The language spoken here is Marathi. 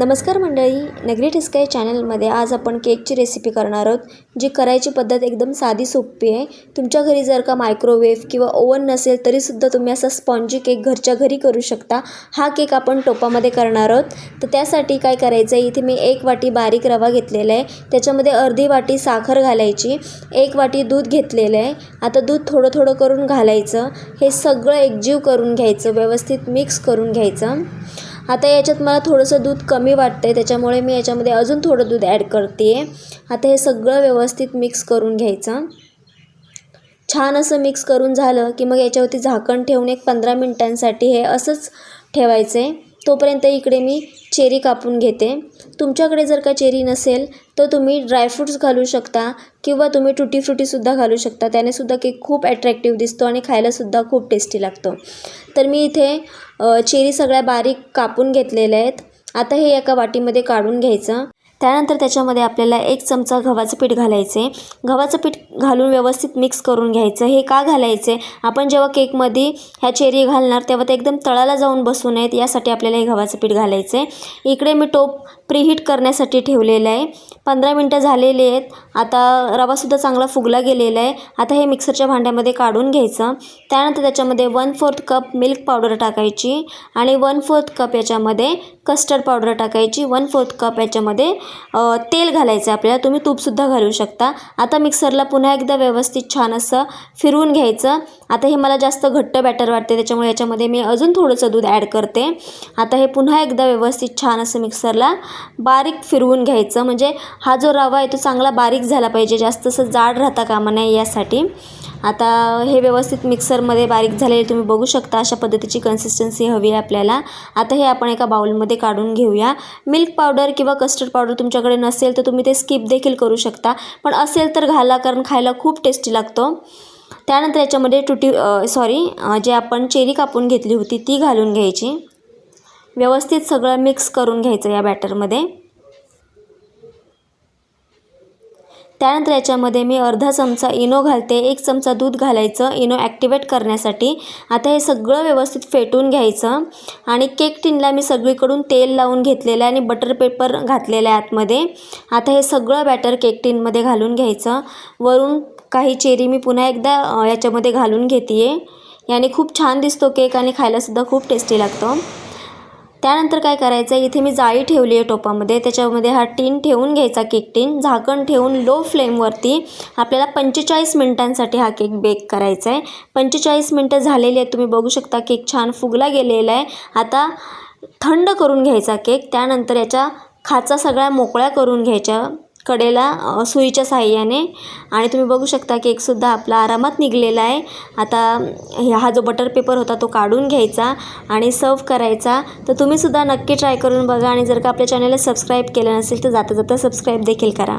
नमस्कार मंडळी नगरी टिस्काई चॅनलमध्ये आज आपण केकची रेसिपी करणार आहोत जी करायची पद्धत एकदम साधी सोपी आहे. तुमच्या घरी जर का मायक्रोवेव्ह किंवा ओव्हन नसेल तरीसुद्धा तुम्ही असा स्पॉन्जी केक घरच्या घरी करू शकता. हा केक आपण टोपामध्ये करणार आहोत. तर त्यासाठी काय करायचं आहे इथे मी एक वाटी बारीक रवा घेतलेला आहे. त्याच्यामध्ये अर्धी वाटी साखर घालायची एक वाटी दूध घेतलेलं आहे. आता दूध थोडं थोडं करून घालायचं. हे सगळं एकजीव करून घ्यायचं व्यवस्थित मिक्स करून घ्यायचं. आता याच्यात मला थोडंसं दूध कमी वाटतं आहे त्याच्यामुळे मी याच्यामध्ये अजून थोडं दूध ॲड करते आहे आता हे सगळं व्यवस्थित मिक्स करून घ्यायचं. छान असं मिक्स करून झालं की मग याच्यावरती झाकण ठेवून एक पंधरा मिनटांसाठी हे असंच ठेवायचं आहे तोपर्यंत इकडे मी चेरी कापून घेते. तुमच्याकडे जर का चेरी नसेल तर तुम्ही ड्रायफ्रूट्स घालू शकता किंवा तुम्ही टुटी फ्रुटीसुद्धा घालू शकता. त्यानेसुद्धा केक खूप ॲट्रॅक्टिव्ह दिसतो आणि खायलासुद्धा खूप टेस्टी लागतो. तर मी इथे चेरी सगळ्या बारीक कापून घेतलेल्या आहेत. आता हे एका वाटीमध्ये काढून घ्यायचं. त्यानंतर त्याच्यामध्ये आपल्याला एक चमचा गव्हाचं पीठ घालायचे. गव्हाचं पीठ घालून व्यवस्थित मिक्स करून घ्यायचं. हे का घालायचे? आपण जेव्हा केकमध्ये ह्या चेरी घालणार तेव्हा ते एकदम तळाला जाऊन बसू नयेत यासाठी आपल्याला हे गव्हाचं पीठ घालायचं. आहे इकडे मी टोप प्रीहीट करण्यासाठी ठेवलेलं आहे. पंधरा मिनटं झालेली आहेत. आता रवासुद्धा चांगला फुगला गेलेला आहे. आता हे मिक्सरच्या भांड्यामध्ये काढून घ्यायचं. त्यानंतर त्याच्यामध्ये one fourth cup milk powder टाकायची आणि वन फोर्थ कप याच्यामध्ये कस्टर्ड पावडर टाकायची. वन फोर्थ कप याच्यामध्ये तेल घालायचं आहे आपल्याला. तुम्ही तूपसुद्धा घालू शकता. आता मिक्सरला पुन्हा एकदा व्यवस्थित छान असं फिरवून घ्यायचं. आता हे मला जास्त घट्ट बॅटर वाटते त्याच्यामुळे याच्यामध्ये मी अजून थोडंसं दूध ॲड करते. आता हे पुन्हा एकदा व्यवस्थित छान असं मिक्सरला बारीक फिरवून घ्यायचं. म्हणजे हा जो रवा आहे तो चांगला बारीक झाला पाहिजे. जास्त असं जाड राहता कामा नये यासाठी. आता हे व्यवस्थित मिक्सरमध्ये बारीक झालेले तुम्ही बघू शकता अशा पद्धतीची कन्सिस्टन्सी हवी आहे आपल्याला. आता हे आपण एका बाउलमध्ये काढून घेऊया. मिल्क पावडर किंवा कस्टर्ड पावडर तुमच्याकडे नसेल तर तुम्ही ते स्किप देखील करू शकता. पण असेल तर घाला कारण खायला खूप टेस्टी लागतो. त्यानंतर याच्यामध्ये टुटी सॉरी जे आपण चेरी कापून घेतली होती ती घालून घ्यायची. व्यवस्थित सगळं मिक्स करून घ्यायचं या बॅटरमध्ये त्यानंतर याच्यामध्ये मी अर्धा चमचा इनो घालते एक चमचा दूध घालायचं इनो ॲक्टिवेट करण्यासाठी. आता हे सगळं व्यवस्थित फेटून घ्यायचं आणि केक टिनला मी सगळीकडून तेल लावून घेतलेलं आहे आणि बटर पेपर घातलेलं आहे आतमध्ये. आता हे सगळं बॅटर केक टिनमध्ये घालून घ्यायचं. वरून काही चेरी मी पुन्हा एकदा याच्यामध्ये घालून घेते आहे याने खूप छान दिसतो केक आणि खायलासुद्धा खूप टेस्टी लागतो. त्यानंतर काय करायचं आहे इथे मी जाळी ठेवली आहे टोपामध्ये. त्याच्यामध्ये हा टीन ठेवून घ्यायचा केक टीन. झाकण ठेवून लो फ्लेमवरती आपल्याला पंचेचाळीस मिनटांसाठी हा केक बेक करायचा आहे पंचेचाळीस मिनटं झालेली आहेत. तुम्ही बघू शकता केक छान फुगला गेलेला आहे. आता थंड करून घ्यायचा केक. त्यानंतर याच्या खाचा सगळ्या मोकळ्या करून घ्यायच्या. कडेला सुईच्या साह्याने. आणि तुम्ही बघू शकता केकसुद्धा आपला आरामात निघलेला आहे. आता हा जो बटर पेपर होता तो काढून घ्यायचा आणि सर्व करायचा. तर तुम्हीसुद्धा नक्की ट्राय करून बघा आणि जर का आपल्या चॅनलला सबस्क्राईब केलं नसेल तर जाता जाता सबस्क्राईब देखील करा.